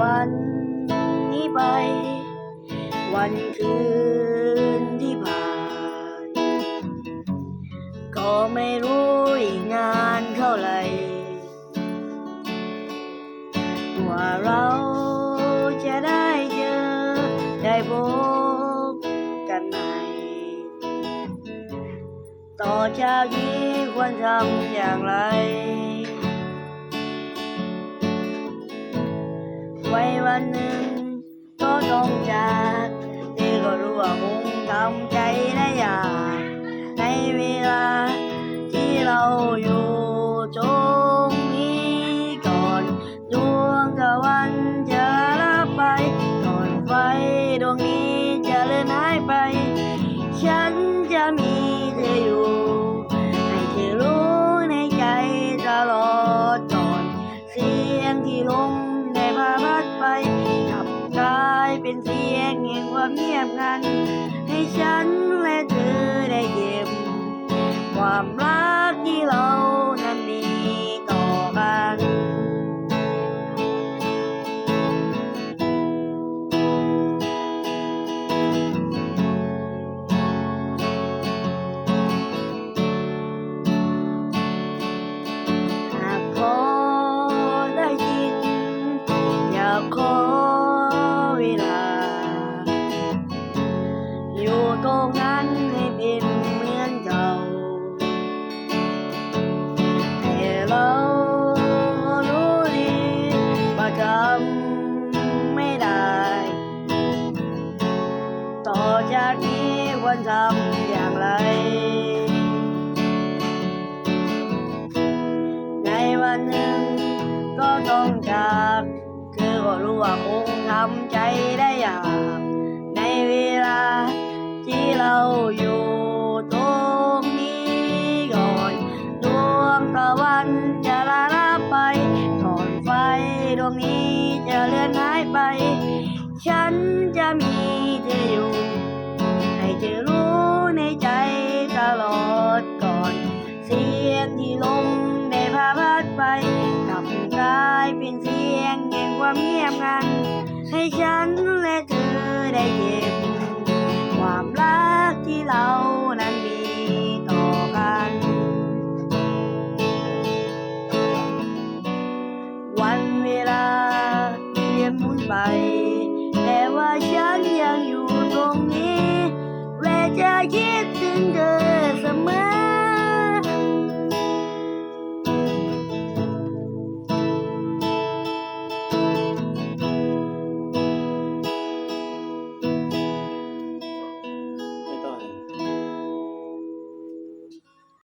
วันนี้ไป วันคืนที่ผ่าน ก็ไม่รู้อีกนานเท่าไหร่ว่าเราจะได้เจอได้พบกันใหม่ต่อจากนี้ควรทำอย่างไร ไว้วันหนึ่งก็ต้องจาก เสียงแห่งความเงียบงัน ให้ฉันและเธอได้เก็บความรักที่รอ อยู่ตรงนั้นให้เป็นเหมือนเก่าแต่เรารู้ดีว่าจำไม่ได้ ต่อจากนี้ควรทำอย่างไร ในวันหนึ่งก็ต้องจาก คือก็รู้ว่าคงทำใจได้ยาก ที่เราอยู่ตรงนี้ก่อน ดวงตะวันจะลาลับไปก่อนไฟดวงนี้จะเลือนหายไป ฉันจะมีเธออยู่ ให้เธอรู้ในใจตลอดก่อน เสียงที่ลมได้พาพัดไปกลับกลายเป็นเสียงแห่งความเงียบงันให้ฉัน ไป แต่ว่าฉันยังอยู่ตรงนี้และจะคิดถึงเธอ